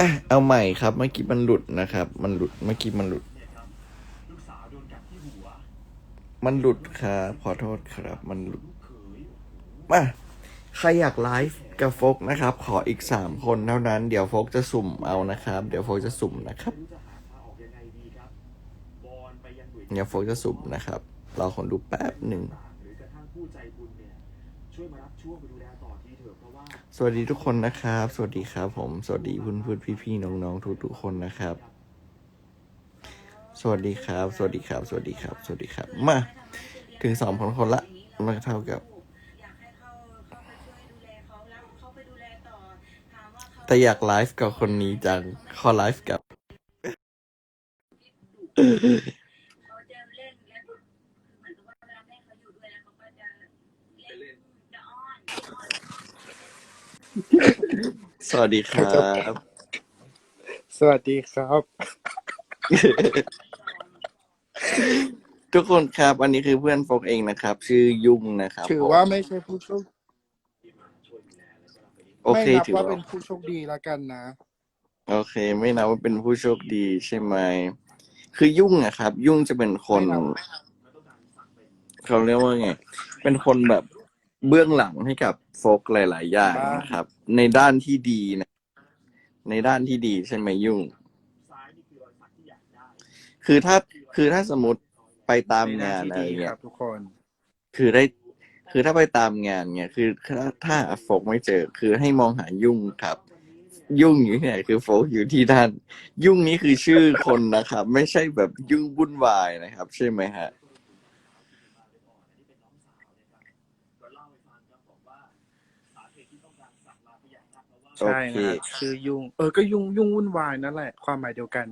อะเอาใหม่ครับ เมื่อกี้มันหลุดนะครับ มันหลุด เมื่อกี้มันหลุด มันหลุดครับขอโทษครับ มันหลุดมาใครอยากไลฟ์กับโฟกนะครับ ขออีกสามคนเท่านั้น เดี๋ยวโฟกจะสุ่มเอานะครับ เดี๋ยวโฟกจะสุ่มนะครับ เดี๋ยวโฟกจะสุ่มนะครับ เราคนดูแป๊บหนึ่งหรือกระทั่งผู้ใจบุญเนี่ยช่วยมารับช่วง สวัสดีทุกคนนะครับ สวัสดีครับผม สวัสดีเพื่อนเพื่อนพี่พี่ๆน้องทุกทุกๆคนนะครับ สวัสดีครับ สวัสดีครับ สวัสดีครับ สวัสดีครับ มา ถึงสองพันคนละมาเท่ากับแต่อถามว่าเขาแต่อยากไลฟ์กับคนนี้จัง ขอไลฟ์กับ เขาจะเล่นแล้วเหมือนกับว่าเวลาแม่เขาอยู่ด้วยแล้วเขาก็จะเล่นจะอ้อน สวัสดีครับ สวัสดีครับ ทุกคนครับ อันนี้คือเพื่อนโฟกเองนะครับ ชื่อยุ่งนะครับถือผมว่าไม่ใช่ผู้โชคโอไม่เคนับถือว่าว่าเป็นผู้โชคดีแล้วกันนะ โอเค ไม่นับว่าเป็นผู้โชคดีใช่ไหมคือยุ่งอะครับ ยุ่งจะเป็นคนไม่นับ เขาเรียกว่าไงเป็นคนแบบ เบื้องหลังให้กับโฟกหลาย ๆ อย่างนะครับ ในด้านที่ดีนะ ในด้านที่ดีใช่ไหมยุ่งซ้ายนี่คือรอยสักที่อยากได้คือถ้าคือถ้าสมมติไปตามในหน้างานที่อะไรดีคเงี้รัยบทุกคน คือได้ คือถ้าไปตามงานเนี่ยคือถ้าถ้าโฟกไม่เจอ คือให้มองหายุ่งครับ ยุ่งอยู่ที่ไหนคือโฟกอยู่ที่ด้าน ยุ่งนี้คือชื่อคนนะครับ ไม่ใช่แบบยุ่งวุ่นวายนะครับ ใช่ไหมฮะ ก็เล่าให้ฟังครับบอกว่าสาเหตุที่ต้องการสักลาพญา นาคเพราะว่าโอใช่เค นะชื่อยุ่ง เออก็ยุ่งยุ่งวุ่นวายนั่นแหละ ความหมายเดียวกัน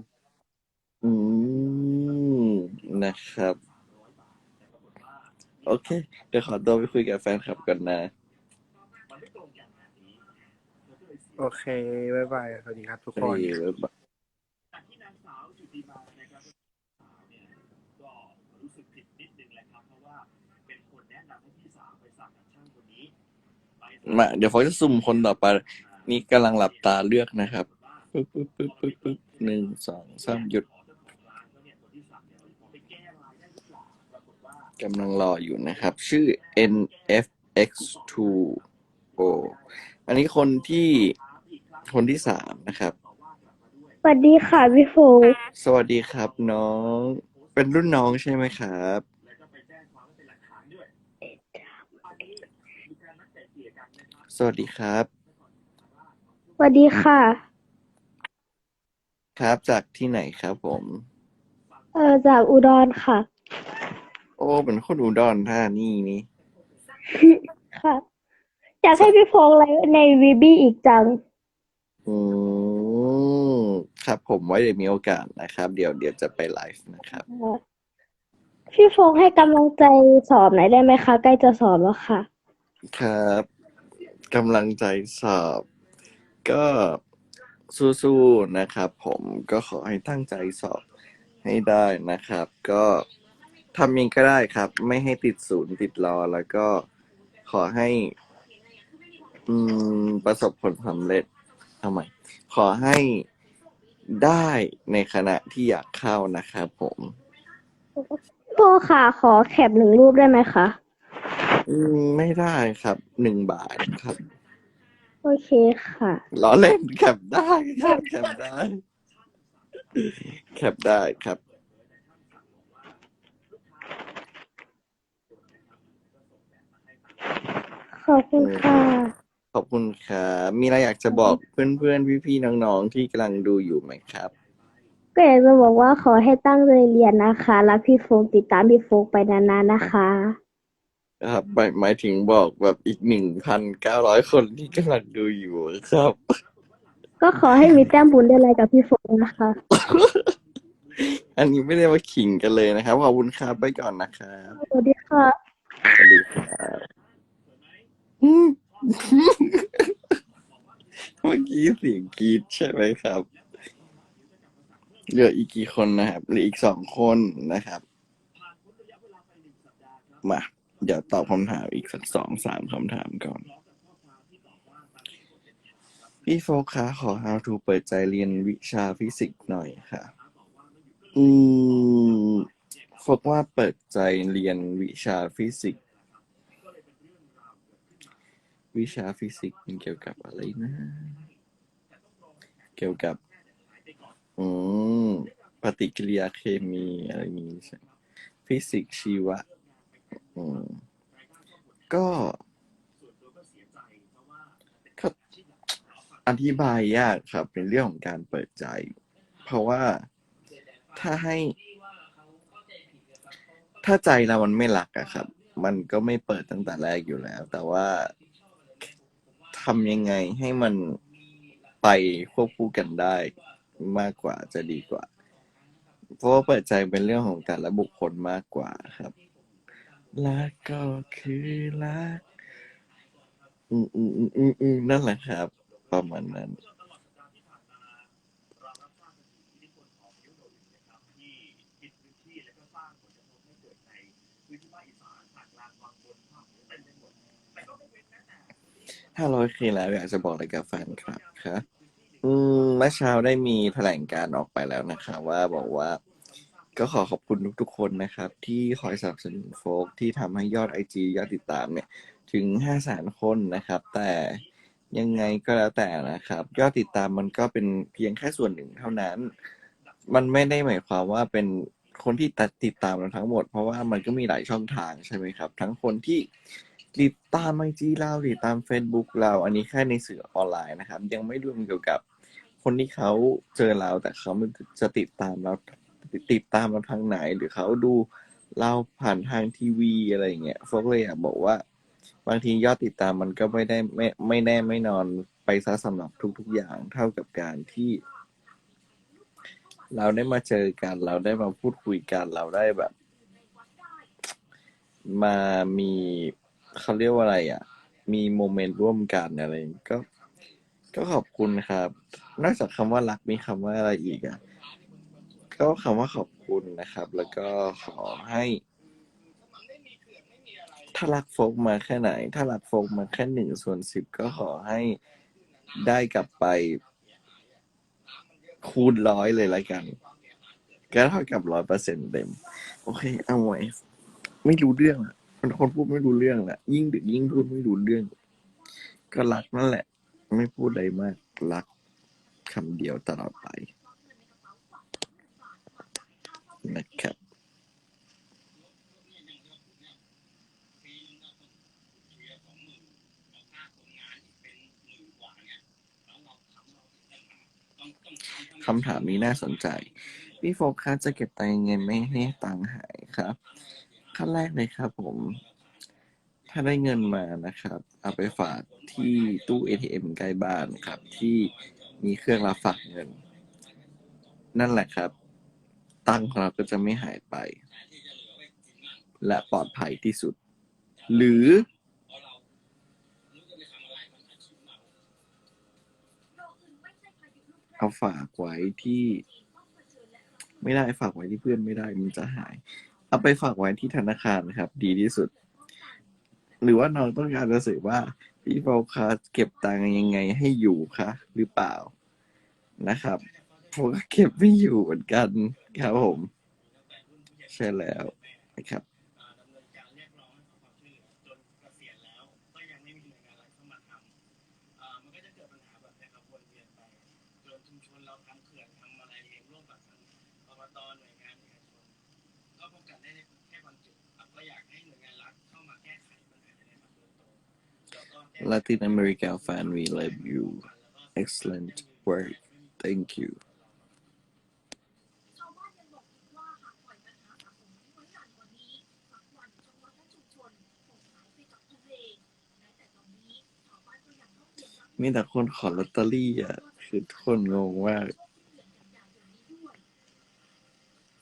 อืม นะครับ โอเค เดี๋ยวขอตัวไปคุยกับแฟนคลับก่อนนะมันไม่ตรงกันแบบนี้มันก็เลยเสียโอเคบายบายสวัสดีครับทุกไปคนแล้วบจากที่นางสาวจุติมานะครับสาวเนี่ยก็รู้สึกผิดนิดนึงแหละครับเพราะว่าเป็นคนแนะนำให้พี่สาวไปสักกับช่างคนนี้ไปสักมาเดี๋ยวโฟกจะซุ่มคนต่อไป นี่กำลังหลับตาเลือกนะครับปึ๊บปึ๊บปึ๊บปึ๊บปึ๊บหนึ่งสองสามหยุดกำลังรออยู่นะครับ ชื่อ nfx2o อันนี้คนที่คนที่สามนะครับ สวัสดีค่ะพี่โฟสวัสดีครับน้อง เป็นรุ่นน้องใช่ไหมครับ สวัสดีครับ สวัสดีค่ะ ครับ จากที่ไหนครับผม เออจากอุดรค่ะ โอ้เป็นคนอุดรธานีนี่ ค่ะ อยากให้พี่โฟไลฟ์ในวีบีอีกจัง อืมครับผมไว้เดี๋ยวมีโอกาสนะครับ เดี๋ยวเดี๋ยวจะไปไลฟ์นะครับ พี่โฟให้กำลังใจสอบหน่อยได้ไหมคะ ใกล้จะสอบแล้วค่ะ ครับกำลังใจสอบ ก็สู้ๆนะครับ ผมก็ขอให้ตั้งใจสอบให้ได้นะครับ ก็ทำยังไงก็ได้ครับ ไม่ให้ติดศูนย์ติดรอแล้วก็ขอให้ อืม ประสบผลสำเร็จทำไมขอให้ได้ในขณะที่อยากเข้านะครับผมพี่โฟค่ะ ขอแคปหนึ่งรูปได้ไหมคะ อืม ไม่ได้ครับหนึ่งบาทครับ โอเคค่ะ ล้อเล่นแคปได้ครับแคปได้ แคปได้ครับ ขอบคุณค่ะ ขอบคุณครับมีอะไรอยากจะบอกเพื่อนๆ พี่ๆ น้องๆ ที่กำลังดูอยู่ไหมครับ ก็อยากจะบอกว่าขอให้ตั้งใจเรียนนะคะแล้วพี่โฟกติดตามพี่โฟกไปนานๆนะคะ ครับหมายหมายถึงบอกแบบอีกหนึ่งพันเก้าร้อยคนที่กำลังดูอยู่ครับ ก็ขอให้มีแต้มบุญได้เลยกับพี่โฟกนะคะ อันนี้ไม่ได้ว่าขิงกันเลยนะครับขอบคุณครับไปก่อนนะครับสวัสดีค่ะ สวัสดีครับอืม เมื่อกี้เสียงกรีดใช่ไหมครับเหลืออีกกี่คนนะครับเหลืออีกสองคนนะครับ มา เดี๋ยวตอบคำถามอีกสักสองสามคำถามก่อน พี่โฟกคะขอ how to เปิดใจเรียนวิชาฟิสิกส์หน่อยค่ะ อืมโฟกว่าเปิดใจเรียนวิชาฟิสิกส์วิชาฟิสิกส์มันเกี่ยวกับอะไรนะ เกี่ยวกับ อืมปฏิกิริยาเคมีอะไรนี้ใช่ฟิสิกส์ชีวะ อืม ก็อธิบายยากครับ เป็นเรื่องของการเปิดใจ เพราะว่าถ้าให้ ถ้าใจเรามันไม่รักอะครับ มันก็ไม่เปิดตั้งแต่แรกอยู่แล้ว แต่ว่าทำยังไงให้มันไปควบคู่กันได้มากกว่าจะดีกว่า เพราะว่าเปิดใจเป็นเรื่องของแต่ละบุคคลมากกว่าครับ รักก็คือรัก อืมอืมอืมอืมอืมนั่นแหละครับ ประมาณนั้นห้าร้อยเคแล้วอยากจะบอกอะไรกับแฟนคลับครับอืมเมื่อเช้าได้มีแถลงการณ์ออกไปแล้วนะครับว่าบอกว่า ก็ขอขอบคุณทุกๆคนนะครับ ที่คอยสนับสนุนโฟกที่ทำให้ยอดไอจียอดติดตามเนี่ย ถึงห้าแสนคนนะครับ แต่ยังไงก็แล้วแต่นะครับ ยอดติดตามมันก็เป็นเพียงแค่ส่วนหนึ่งเท่านั้น มันไม่ได้หมายความว่าเป็นคนที่ตัดติดตามเราทั้งหมด เพราะว่ามันก็มีหลายช่องทางใช่ไหมครับ ทั้งคนที่ติดตามไอจีเราติดตาม Facebook เราอันนี้แค่ในสื่อออนไลน์นะครับ ยังไม่รวมเกี่ยวกับคนที่เขาเจอเราแต่เขาไม่จะติดตามเรา ติดตามเราทางไหน หรือเขาดูเราผ่านทางทีวีอะไรอย่างเงี้ยโฟกเลยอยากบอกว่า บางทียอดติดตามมันก็ไม่ได้ไม่ไม่แน่ไม่นอนไปซะสำหรับทุก ๆ อย่างเท่ากับการที่ เราได้มาเจอกัน เราได้มาพูดคุยกัน เราได้แบบ มามีเขาเรียกว่าอะไรอะ มีโมเมนต์ร่วมกันอะไรก็ก็ขอบคุณครับ นอกจากคำว่ารักมีคำว่าอะไรอีกอะ ก็คำว่าขอบคุณนะครับ แล้วก็ขอให้ ถ้ารักโฟกมาแค่ไหน ถ้ารักโฟกมาแค่หนึ่งส่วนสิบก็ขอให้ได้กลับไป คูณร้อยเลยละกัน ก็เท่ากับร้อยเปอร์เซ็นต์เต็ม โอเค เอาไว้ไม่รู้เรื่องอะเป็นคนพูดไม่รู้เรื่องแหละยิ่งดึกยิ่งพูดไม่รู้เรื่อง ก็รักนั่นแหละ ไม่พูดอะไรมาก รักคำเดียวตลอดไป นะครับคำถามนี้น่าสนใจ พี่โฟกัสจะเก็บตังค์ยังไงไม่ให้ตังหายครับขั้นแรกเลยครับผม ถ้าได้เงินมานะครับ เอาไปฝากที่ตู้ ATM ใกล้บ้านครับ ที่มีเครื่องรับฝากเงิน นั่นแหละครับ ตังของเราก็จะไม่หายไป และปลอดภัยที่สุด หรือ เอาฝากไว้ที่ ไม่ได้ฝากไว้ที่เพื่อนไม่ได้มันจะหาย เอาไปฝากไว้ที่ธนาคารครับ ดีที่สุด หรือว่าน้องต้องการจะสื่อว่าพี่โฟกัสเก็บตังค์ยังไงให้อยู่คะหรือเปล่านะครับ ผมก็เก็บไม่อยู่เหมือนกันครับผม ใช่แล้วนะครับดำเนินอเหลือจนเสียแล้วก็ยังไม่มีหน่วยงานอะไรเข้ามาทำมันก็จะเกิดปัญหาแบบนี้ครับวนเวียนไปจนชุมชนเราทำเขื่อนทำอะไรเองร่วมกับทางอบตหน่วยงานเอกชนก็กันได้แค่บางจุดครับก็อยากให้หน่วยงานรัฐเข้ามาแก้ไขปัญหาในแบบโดยตรงแล้วก็แก้ไข Latin America fan we love you excellent work thank you มีแต่คนขอลอตเตอรี่อะ คือทุกคนงงว่าช่วงเดือนกันยายนนี้ด้วย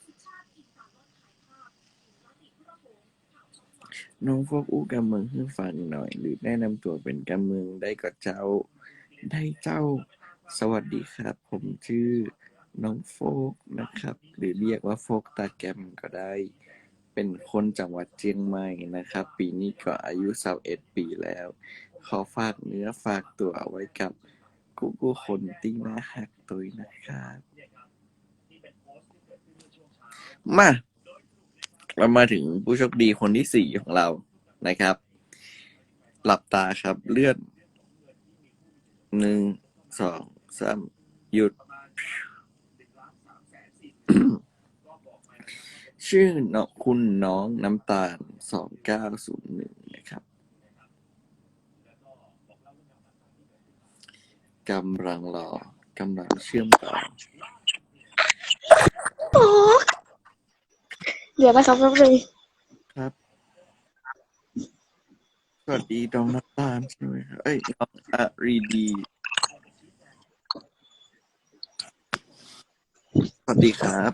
สุชาติอินตาลดถ่ายภาพคุณรัติพุทธพงศ์ข่าวช่องสามน้องพวกอู้การเมืองให้นฟังหน่อย หรือแนะนำตัวเป็นการเมืองได้กับเจ้า ได้เจ้า สวัสดีครับ ผมชื่อน้องโฟกนะครับ หรือเรียกว่าโฟกตาแกมก็ได้ เป็นคนจังหวัดเชียงใหม่นะครับ ปีนี้ก็อายุ21ปีแล้ว ขอฝากเนื้อฝากตัวไว้กับกูกูคนตีหนะหักตุยนะครับ มาเรามาถึงผู้โชคดีคนที่สี่ของเรานะครับ หลับตาครับเลื่อนหนึ่งสองสามหยุด ชื่อเนาะคุณน้องน้ำตาลสองเก้าศูนย์หนึ่งนะครับ กำลังรอกำลังเชื่อมต่อเดี๋ยวนะครับแป๊บนึงครับ สวัสดีน้องน้ำตาลใช่ไหมครับเอ้ยน้องอารีดีสวัสดีครับ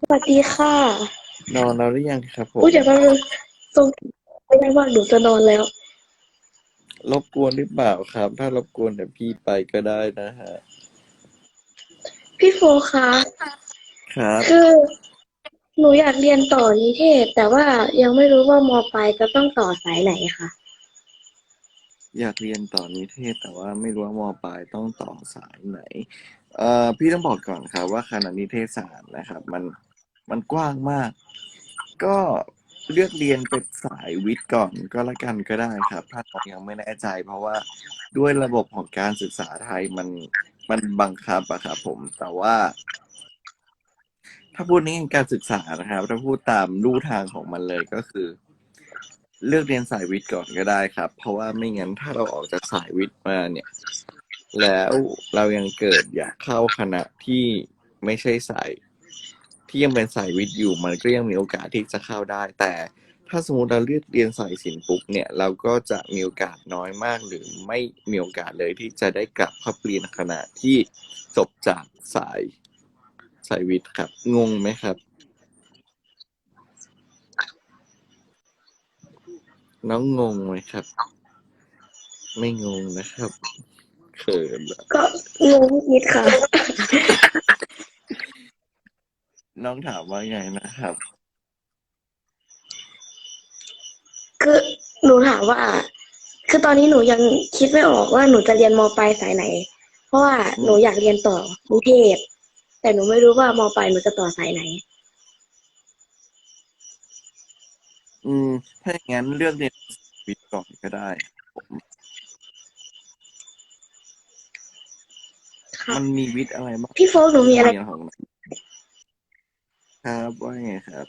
สวัสดีค่ะ นอนแล้วหรือยังครับผม อุ้ยเดี๋ยวแป๊บนึงตรงไม่ได้ว่าหนูจะนอนแล้ว รบกวนหรือเปล่าครับ ถ้ารบกวนเดี๋ยวพี่ไปก็ได้นะฮะ พี่โฟคะครับ คือ หนูอยากเรียนต่อนิเทศ แต่ว่ายังไม่รู้ว่ามปลายจะต้องต่อสายไหนค่ะ อยากเรียนต่อนิเทศ แต่ว่าไม่รู้ว่ามปลายต้องต่อสายไหน เอ่อพี่ต้องบอกก่อนครับว่าคณะนิเทศศาสตร์นะครับ มันมันกว้างมาก ก็ เลือกเรียนเป็นสายวิทย์ก่อนก็แล้วกันก็ได้ครับ ถ้าเรายังไม่แน่ใจ เพราะว่าด้วยระบบของการศึกษาไทยมันมันบังคับอะครับผม แต่ว่า ถ้าพูดในแง่การศึกษานะครับ ถ้าพูดตามรูทางของมันเลยก็คือ เลือกเรียนสายวิทย์ก่อนก็ได้ครับ เพราะว่าไม่งั้นถ้าเราออกจากสายวิทย์มาเนี่ย แล้วเรายังเกิดอยากเข้าคณะที่ไม่ใช่สาย ที่ยังเป็นสายวิทย์อยู่มันก็ยังมีโอกาสที่จะเข้าได้ แต่ถ้าสมมติเราเลือกเรียนสายศิลป์ปุ๊บเนี่ยเราก็จะมีโอกาสน้อยมาก หรือไม่มีโอกาสเลยที่จะได้กลับเข้าเรียนคณะที่จบจากสายสายวิทย์ครับ งงไหมครับ น้องงงไหมครับ ไม่งงนะครับเขินอะ ก็งงนิดค่ะ น้องถามว่าไงนะครับ คือหนูถามว่า คือตอนนี้หนูยังคิดไม่ออกว่าหนูจะเรียนมปลายสายไหน เพราะว่าหนูอยากเรียนต่อนิเทศแต่หนูไม่รู้ว่ามปลายหนูจะต่อสายไหน อืม ถ้าอย่างนั้นเลือกเรียนวิทย์ก่อนก็ได้ผมค่ะมันมีวิทย์อะไรบ้างพี่โฟกหนูมีอะไรเยนของมัน ครับว่าไงครับ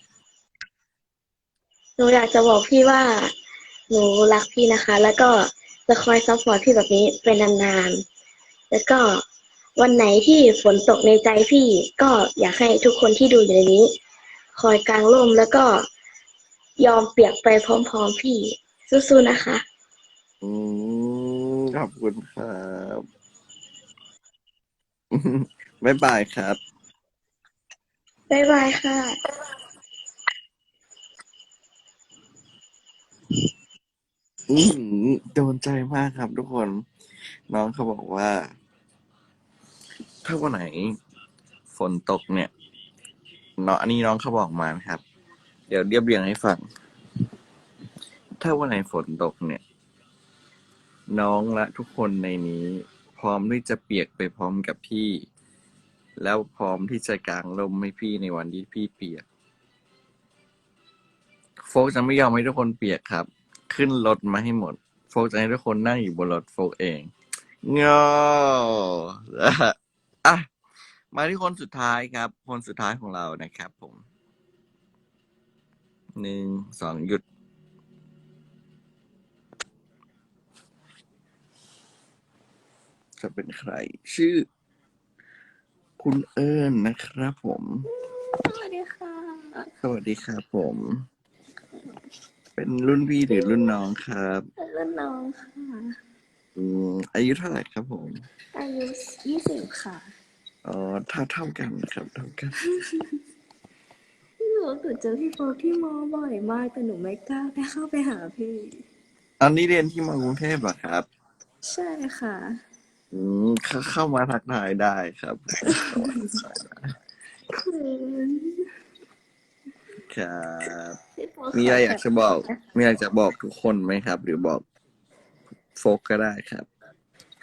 หนูอยากจะบอกพี่ว่า หนูรักพี่นะคะ แล้วก็จะคอยซัพพอร์ตพี่แบบนี้เป็นนานๆ แล้วก็วันไหนที่ฝนตกในใจพี่ก็อยากให้ทุกคนที่ดูอยู่ในนี้ คอยกางร่มแล้วก็ยอมเปียกไปพร้อมๆพี่สู้ๆนะคะ อืมขอบคุณครับ บ๊ายบายครับ บ๊ายบายค่ะ อืมโดนใจมากครับทุกคน น้องเขาบอกว่า ถ้าวันไหน ฝนตกเนี่ยเนาะอันนี้น้องเขาบอกมานะครับ เดี๋ยวเรียบเรียงให้ฟัง ถ้าวันไหนฝนตกเนี่ย น้องและทุกคนในนี้ พร้อมที่จะเปียกไปพร้อมกับพี่ แล้วพร้อมที่จะกางร่มให้พี่ในวันที่พี่เปียก โฟกจะไม่ยอมให้ทุกคนเปียกครับ ขึ้นรถมาให้หมด โฟกจะให้ทุกคนนั่งอยู่บนรถโฟกเองเงาอะมาที่คนสุดท้ายครับ คนสุดท้ายของเรานะครับผมหนึ่งสองหยุด จะเป็นใคร ชื่อ คุณเอิญนะครับผม สวัสดีค่ะ สวัสดีครับผม เป็นรุ่นพี่หรือรุ่นน้องครับรุ่นน้องค่ะอืมอายุเท่าไหร่ครับผม อายุยี่สิบค่ะ อ๋อเท่าเท่ากันครับเท่ากันหนูหนูเจอพี่โฟกที่มอบ่อยมากแต่หนูไม่กล้าไปเข้าไปหาพี่ อันนี้เรียนที่มากรุงเทพเหรอครับ ใช่ค่ะ อืมเข้าเข้ามาทักทายได้ครับคือครับ พี่โฟกมีอะไรอยากจะบอก มีอะไรจะบอกทุกคนไหมครับ หรือบอกโฟกก็ได้ครับ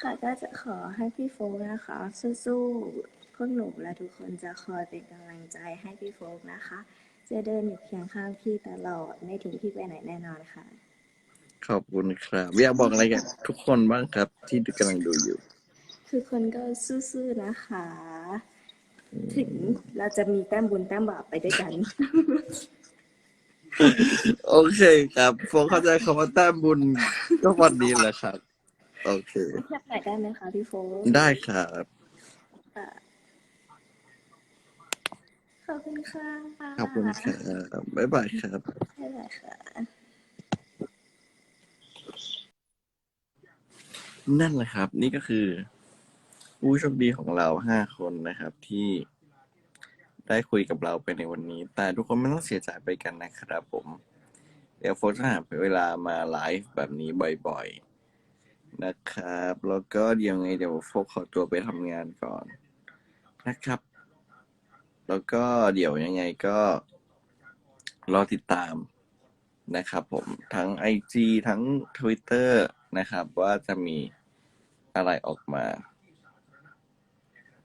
ขค่ะก็จะขอให้พี่โฟกนะคะ สู้ๆพวกหนูและทุกคนจะคอยเป็นกำลังใจให้พี่โฟกนะคะ จะเดินอยู่เคียงข้างพี่ตลอดไม่ทิ้งพี่ไปไหนแน่นอนค่ะ ขอบคุณครับ อยากบอกอะไรกับทุกคนบ้างครับ ที่กำลังดูอยู่ คือคนก็สู้ๆนะคะ ถึงเราจะมีแต้มบุญแต้มบาปไปด้วยกัน โอเคครับโฟกเข้าใจคำว่าแต้มบุญก็วันนี้แหละครับ โอเคแคปหน่อยได้ไหมคะพี่โฟกได้ครับ ค่ะขอบคุณค่ะขอบคุณครับบ๊ายบายครับบ๊ายบายค่ะ นั่นแหละครับ นี่ก็คือ ผู้โชคดีของเราห้าคนนะครับที่ได้คุยกับเราไปในวันนี้ แต่ทุกคนไม่ต้องเสียใจไปกันนะครับผม เดี๋ยวโฟร์จะหาเวลามาไลฟ์แบบนี้บ่อยๆ นะครับ แล้วก็เดี๋ยวไงเดี๋ยวโฟร์ขอตัวไปทำงานก่อนนะครับ แล้วก็เดี๋ยวยังไงก็รอติดตามนะครับผมทั้ง IG ทั้ง Twitter นะครับ ว่าจะมีอะไรออกมา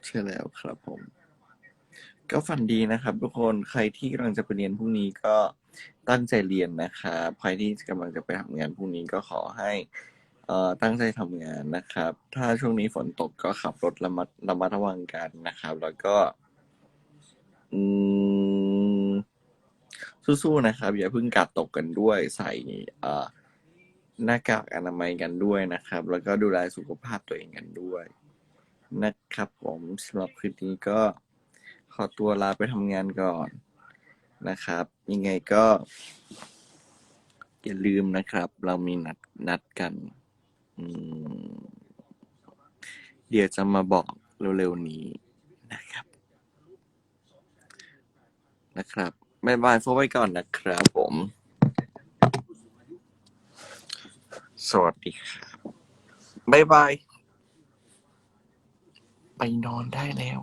เชื่อแล้วครับผม ก็ฝันดีนะครับ ทุกคนใครที่กำลังจะไปเรียนพรุ่งนี้ก็ตั้งใจเรียนนะครับใครที่กำลังจะไปทำงานพรุ่งนี้ก็ขอให้เอ่อตั้งใจทำงานนะครับ ถ้าช่วงนี้ฝนตกก็ขับรถระมัดระมัดระวังกันนะครับ แล้วก็ อืมสู้ๆนะครับ อย่าเพิ่งกาดตกกันด้วย ใส่เอ่อหน้ากากอนามัยกันด้วยนะครับ แล้วก็ดูแลสุขภาพตัวเองกันด้วย นะครับผมสำหรับคลิปนี้ก็ขอตัวลาไปทำงานก่อนนะครับ ยังไงก็ อย่าลืมนะครับ เรามีนัดนัดกัน เดี๋ยวจะมาบอกเร็วๆนี้นะครับ นะครับบายบายโฟไว้ก่อนนะครับผม สวัสดีครับบายบาย ไปนอนได้แล้ว